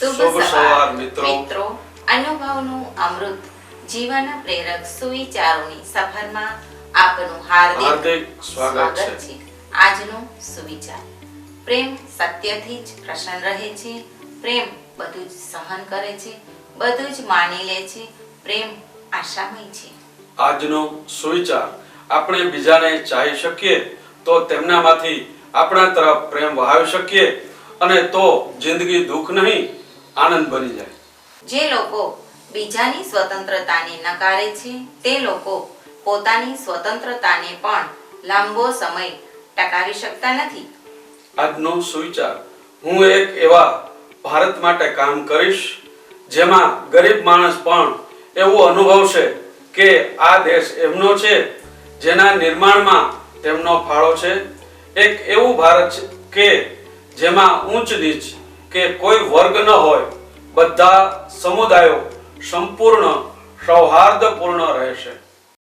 શુભ શુભ સવાર સવાર મિત્રો. મિત્રો. અનુભવનું અમૃત. જીવન પ્રેરક સુવિચારોની સફરમાં આપનું હાર્દિક હાર્દિક સ્વાગત છે. છે. આજનો સુવિચાર. પ્રેમ સત્યથી જ પ્રસન્ન રહે છે. પ્રેમ બધું જ સહન કરે છે. બધું જ માની લે છે. પ્રેમ આશામય છે. આજનો સુવિચાર. આપણે બીજાને ચાહી શકીએ તો તેમનામાંથી આપણા તરફ પ્રેમ વહાવી શકીએ અને તો જિંદગી દુઃખ નહીં. આનંદ બની જાય. જે લોકો બીજાની સ્વતંત્રતાને નકારે છે તે લોકો પોતાની સ્વતંત્રતાને પણ લાંબો સમય ટકાવી શકતા નથી. આજનો સુવિચાર હું એક એવા ભારત માટે કામ કરીશ જેમાં ગરીબ માણસ પણ એવું અનુભવશે કે આ દેશ એમનો છે જેના નિર્માણમાં તેમનો ફાળો છે. એક એવું ભારત છે કે જેમાં ઊંચ નીચ કે કોઈ વર્ગ ન હોય બધા સમુદાયો સંપૂર્ણ સૌહાર્દપૂર્ણ રહેશે.